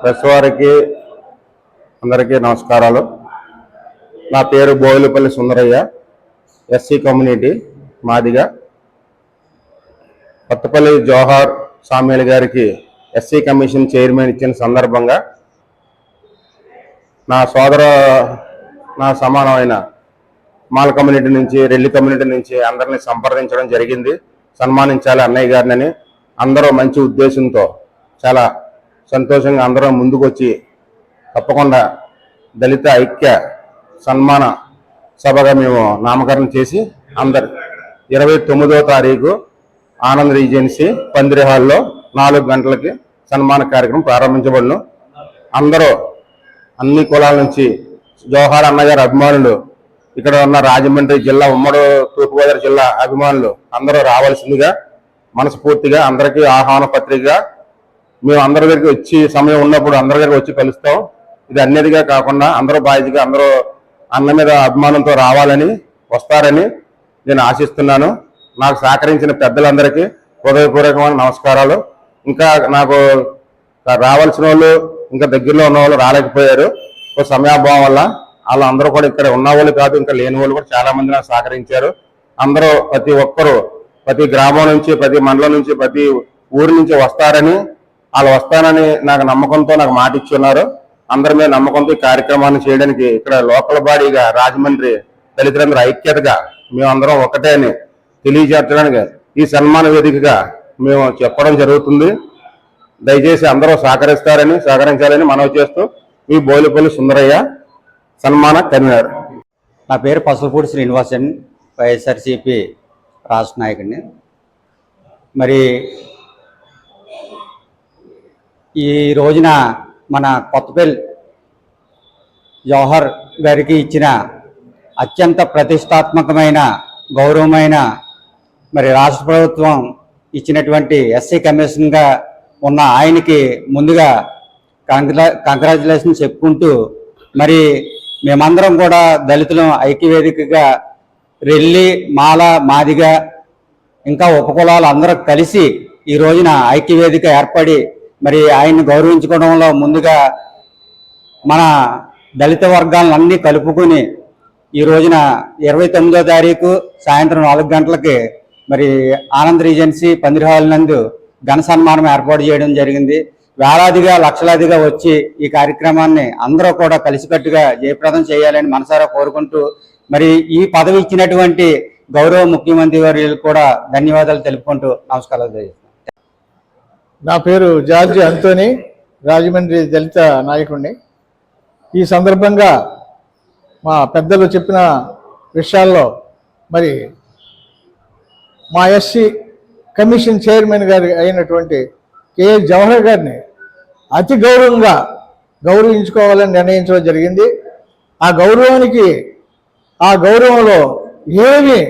Press వారికి అందరికీ నమస్కారాలు. నా పేరు బోయిలపల్లి సుందరయ్య ఎస్సీ కమ్యూనిటీ మాదిగా. కొత్తపల్లి జోహార్ సామ్యుల్ గారికి ఎస్సీ కమిషన్ చైర్మన్ ఇచ్చిన సందర్భంగా నా సోదర నా సమానమైన మాల కమ్యూనిటీ నుంచి రెల్లి కమ్యూనిటీ నుంచి అందరిని సంప్రదించడం జరిగింది. సన్మానించాలి అన్నయ్య గారిని అందరూ మంచి ఉద్దేశంతో చాలా సంతోషంగా అందరం ముందుకొచ్చి తప్పకుండా దళిత ఐక్య సన్మాన సభగా మేము నామకరణం చేసి అందరు ఇరవై తొమ్మిదో తారీఖు ఆనంద్ రీజెన్సీ పందిరి హాల్లో నాలుగు గంటలకి సన్మాన కార్యక్రమం ప్రారంభించబడును. అందరూ అన్ని కులాల నుంచి జవహర్ అన్నగారి అభిమానులు ఇక్కడ ఉన్న రాజమండ్రి జిల్లా ఉమ్మడి తూర్పుగోదావరి జిల్లా అభిమానులు అందరూ రావాల్సిందిగా మనస్ఫూర్తిగా అందరికీ ఆహ్వాన పత్రికగా మేము అందరి దగ్గరికి వచ్చి సమయం ఉన్నప్పుడు అందరి దగ్గర వచ్చి కలుస్తాం. ఇది అన్నిటిగా కాకుండా అందరూ బాధ్యతగా అందరూ అన్న మీద అభిమానంతో రావాలని వస్తారని నేను ఆశిస్తున్నాను. నాకు సహకరించిన పెద్దలందరికీ హృదయపూర్వకమైన నమస్కారాలు. ఇంకా నాకు రావాల్సిన వాళ్ళు ఇంకా దగ్గరలో ఉన్న వాళ్ళు రాలేకపోయారు సమయాభావం వల్ల వాళ్ళందరూ కూడా ఇక్కడ ఉన్న వాళ్ళు కాదు ఇంకా లేని వాళ్ళు కూడా చాలా మంది నాకు సహకరించారు. అందరూ ప్రతి ఒక్కరూ ప్రతి గ్రామం నుంచి ప్రతి మండలం నుంచి ప్రతి ఊరి నుంచి వస్తారని వాళ్ళు వస్తానని నాకు నమ్మకంతో నాకు మాట ఇచ్చున్నారు. అందరి మీద నమ్మకంతో ఈ కార్యక్రమాన్ని చేయడానికి ఇక్కడ లోకల్ బాడీగా రాజమండ్రి దళితులందరూ ఐక్యతగా మేమందరం ఒకటే అని తెలియజేర్చడానికి ఈ సన్మాన వేదికగా మేము చెప్పడం జరుగుతుంది. దయచేసి అందరూ సహకరిస్తారని సహకరించాలని మనవి చేస్తూ మీ బోలిపల్లి సుందరయ్య సన్మాన కన్వీనర్. నా పేరు పసలపూడి శ్రీనివాసన్ వైఎస్ఆర్సిపి రాష్ట్ర నాయకుడిని. మరి ఈ రోజున మన కొత్తపల్లి జవహర్ గారికి ఇచ్చిన అత్యంత ప్రతిష్టాత్మకమైన గౌరవమైన మరి రాష్ట్ర ప్రభుత్వం ఇచ్చినటువంటి ఎస్సీ కమిషన్గా ఉన్న ఆయనకి ముందుగా కంగ్రా కంగ్రాచులేషన్ చెప్పుకుంటూ మరి మేమందరం కూడా దళితులం ఐక్యవేదికగా రెల్లి మాల మాదిగా ఇంకా ఉపకులాలు అందరూ కలిసి ఈ రోజున ఐక్యవేదిక ఏర్పడి మరి ఆయన్ని గౌరవించుకోవడంలో ముందుగా మన దళిత వర్గాలన్నీ కలుపుకొని ఈ రోజున ఇరవై తొమ్మిదో తారీఖు సాయంత్రం నాలుగు గంటలకి మరి ఆనంద్ రీజెన్సీ పందిరిహాల్ నందు ఘన సన్మానం ఏర్పాటు చేయడం జరిగింది. వేలాదిగా లక్షలాదిగా వచ్చి ఈ కార్యక్రమాన్ని అందరూ కూడా కలిసికట్టుగా జయప్రదం చేయాలని మనసారా కోరుకుంటూ మరి ఈ పదవి ఇచ్చినటువంటి గౌరవ ముఖ్యమంత్రి వారికి కూడా ధన్యవాదాలు తెలుపుకుంటూ నమస్కారాలు నా పేరు జార్జి అంతోని రాజమండ్రి దళిత నాయకుడిని. ఈ సందర్భంగా మా పెద్దలు చెప్పిన విషయాల్లో మరి మా ఎస్సీ కమిషన్ చైర్మన్ గారి అయినటువంటి కే. జవహర్ గారిని అతి గౌరవంగా గౌరవించుకోవాలని నిర్ణయించడం జరిగింది. ఆ గౌరవానికి ఆ గౌరవంలో ఏమీ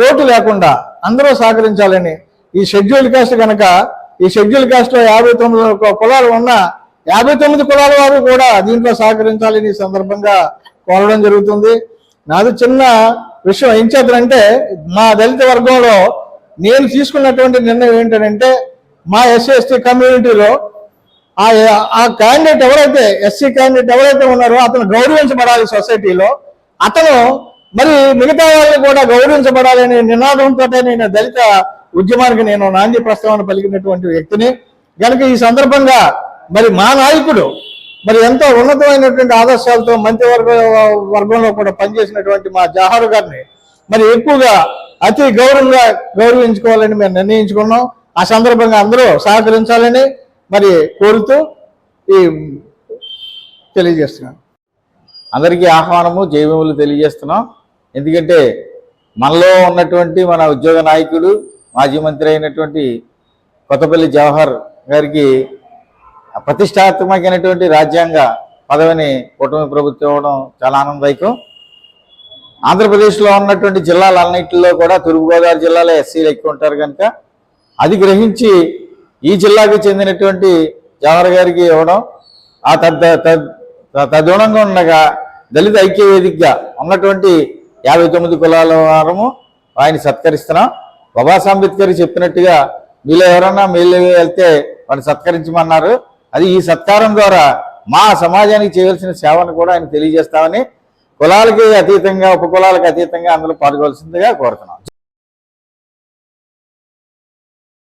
లోటు లేకుండా అందరూ సహకరించాలని ఈ షెడ్యూల్ కాస్ట్ కనుక ఈ షెడ్యూల్ కాస్ట్లో యాభై తొమ్మిది కులాలు ఉన్న యాభై తొమ్మిది కులాల వారు కూడా దీంట్లో సహకరించాలని ఈ సందర్భంగా కోరడం జరుగుతుంది. నాది చిన్న విషయం ఏం చేద్దంటే మా దళిత వర్గంలో నేను తీసుకున్నటువంటి నిర్ణయం ఏంటంటే మా ఎస్సీ ఎస్టీ కమ్యూనిటీలో ఆ ఆ క్యాండిడేట్ ఎవరైతే ఎస్సీ క్యాండిడేట్ ఎవరైతే ఉన్నారో అతను గౌరవించబడాలి సొసైటీలో. అతను మరి మిగతా వాళ్ళని కూడా గౌరవించబడాలి అనే నినాదంతో నేను దళిత ఉద్యమానికి నేను నాంది ప్రస్తావన పలికినటువంటి వ్యక్తిని. కనుక ఈ సందర్భంగా మరి మా నాయకుడు మరి ఎంతో ఉన్నతమైనటువంటి ఆదర్శాలతో మంత్రివర్గ వర్గంలో కూడా పనిచేసినటువంటి మా జవహర్ గారిని మరి ఎక్కువగా అతి గౌరవంగా గౌరవించుకోవాలని మేము నిర్ణయించుకున్నాం. ఆ సందర్భంగా అందరూ సహకరించాలని మరి కోరుతూ ఈ తెలియజేస్తున్నాను. అందరికీ ఆహ్వానము జయములు తెలియజేస్తున్నాం. ఎందుకంటే మనలో ఉన్నటువంటి మన ఉద్యోగ నాయకుడు మాజీ మంత్రి అయినటువంటి కొత్తపల్లి జవహర్ గారికి ప్రతిష్టాత్మకమైనటువంటి రాజ్యాంగ పదవిని కూటమి ప్రభుత్వం ఇవ్వడం చాలా ఆనందదాయకం. ఆంధ్రప్రదేశ్లో ఉన్నటువంటి జిల్లాలన్నింటిలో కూడా తూర్పుగోదావరి జిల్లాలో ఎస్సీలు ఎక్కువ ఉంటారు కనుక అది గ్రహించి ఈ జిల్లాకు చెందినటువంటి జవహర్ గారికి ఇవ్వడం ఆ తద్ తద్ ఉండగా దళిత ఐక్య వేదికగా ఉన్నటువంటి యాభై తొమ్మిది కులాల వారము ఆయన సత్కరిస్తున్నాం. బాబాసాహెబ్ అంబేద్కర్ చెప్పినట్టుగా మీలో ఎవరన్నా మీలో వెళ్తే వాళ్ళు సత్కరించమన్నారు. అది ఈ సత్కారం ద్వారా మా సమాజానికి చేయవలసిన సేవను కూడా ఆయన తెలియజేస్తామని కులాలకి అతీతంగా ఉపకులాలకు అతీతంగా అందులో పాల్గొవలసిందిగా కోరుతున్నాం.